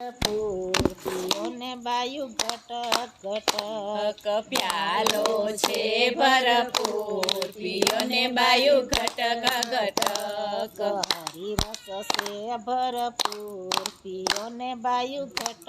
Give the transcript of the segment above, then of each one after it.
પૂર્તિઓને બાયું ઘટક ઘટક પ્યાલો છે ભરપૂર પિયોને બાયુ ઘટક. ઘટક હરિરસ છે ભરપૂર પીઓને બાયું ઘટક.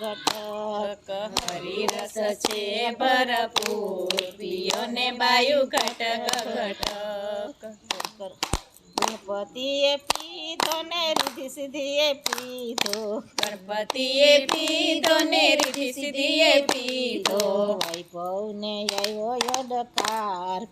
ઘટક હરિરસ છે ભરપૂર પિયોને બાયુ ઘટક. ઘટક ગણપતિએ પીધો ને રીધિ સીધીએ પીધો. ગણપતિએ પીધો ને રીધિ સીધીએ પીધો. વૈભવને આવ્યો યડકાર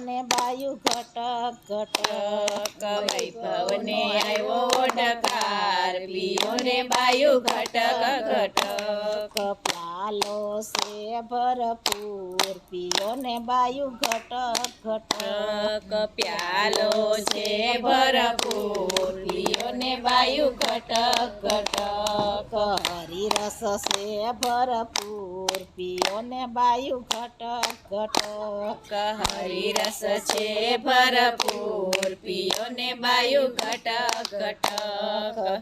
ને બાયુ ઘટક ઘટક. વૈભવને આવ્યો ડકાર પીયો ને બાયુ ઘટક. ઘટક પ્યાલો છે ભરપૂર પીઓને બાયુ ઘટક ઘટક. પ્યાલો છે ભરપૂર પિયોને બાયુ ઘટક ઘટક. હરિરસ છે ભરપૂર. પીઓને બાયુ ઘટક ઘટક. હરિરસ છે ભરપૂર. પિયોને બાયુ ઘટક ઘટક.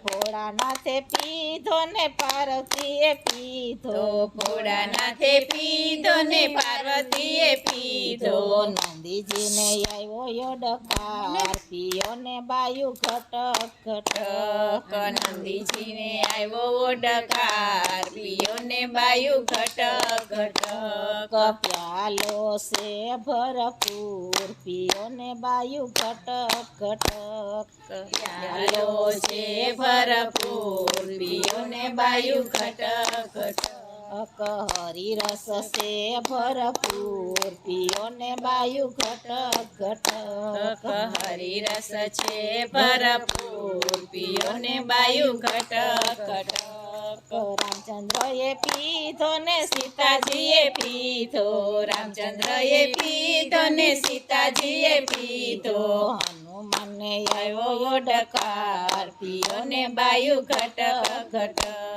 ભોળાનાથે પીધો ને પાર્વતીએ પીધો. ફોડા નાથે પીધો ને પાર્વતીએ પીધો. નંદીજીને આવ્યો યડકાર. પીઓ ને બાયુ ઘટક ઘટક. નંદીજીને આવ્યો ઓડકાર પિયોને બાયુ ઘટક ઘટક. પ્યાલો સે ભરપૂર પિયોને ને બાયું ઘટક ઘટક. પ્યાલો સે ભરપૂર પિયોને બાયુ ઘટક ઘટક. હરિરસ સે ભરપૂર પીઓ ને બાયું ઘટક ઘટક. હરિરસ છે ભરપૂર પિયોને બાયુ ઘટક ઘટક. રામચંદ્રએ પીધો ને સીતાજીએ પીધો, રામચંદ્રએ પીધો ને સીતાજીએ પીધો. હનુમાનને આવ્યો ઓડકાર, પિયોને બાયુ ઘટ ઘટક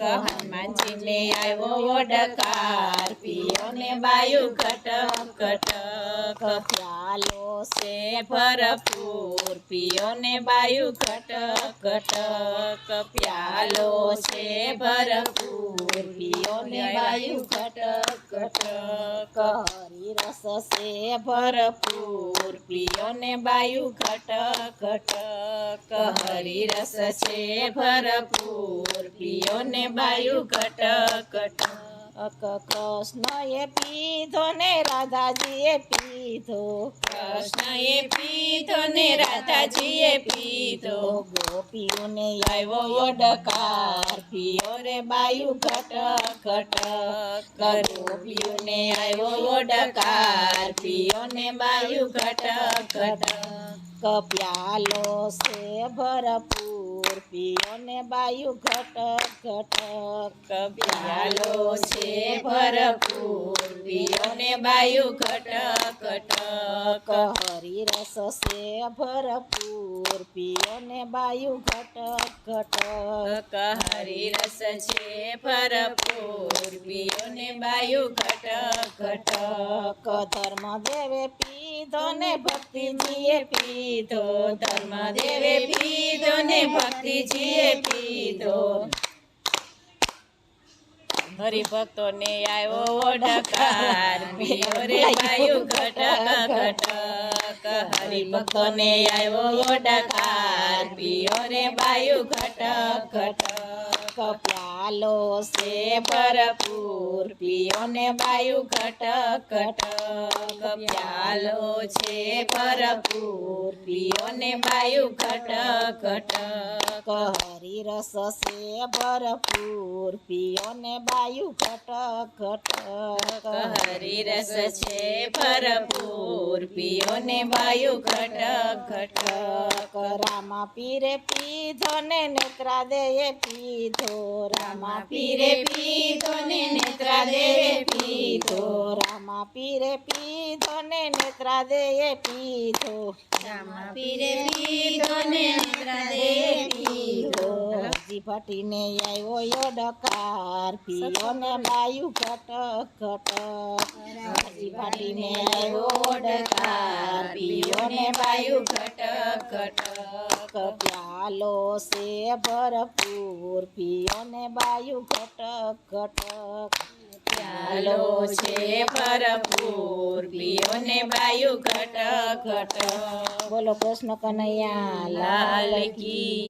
હનુમાનજીને આવ્યો ઓડકાર પિયોને બાયુ કટક કટક પ્યાલો છે ભરપૂર પિયોને બાયુ કટક કટક પ્યાલો છે ભરપૂર પિયોને બાયુ ઘટક ઘટક હરિરસ છે ભરપૂર. પિયોને બાયુ ઘટક ઘટક હરિરસ છે ભરપૂર. પિયોને વાયુ ઘટક ઘટક કૃષ્ણએ પીધો ને રાધાજીએ પીધો. કૃષ્ણએ પીધો ને રાધાજીએ પીધો. ગોપીઓને આવ્યો ડકાર પીઓ રે બાયુ ઘટ ઘટ. ગોપીઓને આવ્યો ડકાર પીઓ ને બાયુ ઘટ ઘટ. કપ્યાલો સે ભરપૂર. પીઓને બાયું ઘટક ઘટક પ્યાલો છે ભરપૂર. પિયોને બાયુ ઘટક ઘટક. હરિરસ છે ભરપૂર પીઓને બાયું ઘટક ઘટક. હરિરસ છે ભરપૂર પિયોને બાયુ ઘટક ઘટક. ધર્મ દેવે પીધો ને ભક્તિજીએ પીધો. ધર્મદેવે પીધો ને ભક્તિજીએ પીધો. હરિભક્તોને આવ્યો ઓડકાર પિયો રે બાયુ ઘટક ઘટક. હરિભક્તોને આવ્યો ઓડકાર પિયો રે બાયુ ઘટક ઘટક. પ્યાલો સે ભરપૂર પિયોને બાયુ ઘટક ઘટક. પ્યાલો છે ભરપૂર પિયોને બાયુ ઘટક ઘટક રસ છે ભરપૂર પીઓને બાયું ઘટક કહરી રસ છે ભરપૂર, પિયોને બાયુ ઘટક ઘટક રામા પીરે પીધો ને નેત્રા દેએ પીધો, રામા પીરે પીધો ને નેત્રા દેવે પીધો રામા પીરે પીધો ને નેત્રા દેએ પીધો. રામા પીરે પીધો ને નેત્રા દેવે પીધો. રાજી ભટીને આવ્યો યોડકાર પીયો ને બાયુ ઘટક ઘટક રાજી ભટીને આવ્યો ડકાર પીયો ને બાયુ ઘટક ઘટક પ્યાલો સે ભરપૂર પીયો ને બાયુ ઘટક ઘટક પ્યાલો છે ભરપૂર પીઓ બાયુ ઘટ ઘટ બોલો કૃષ્ણ કનૈયા લાલ કી.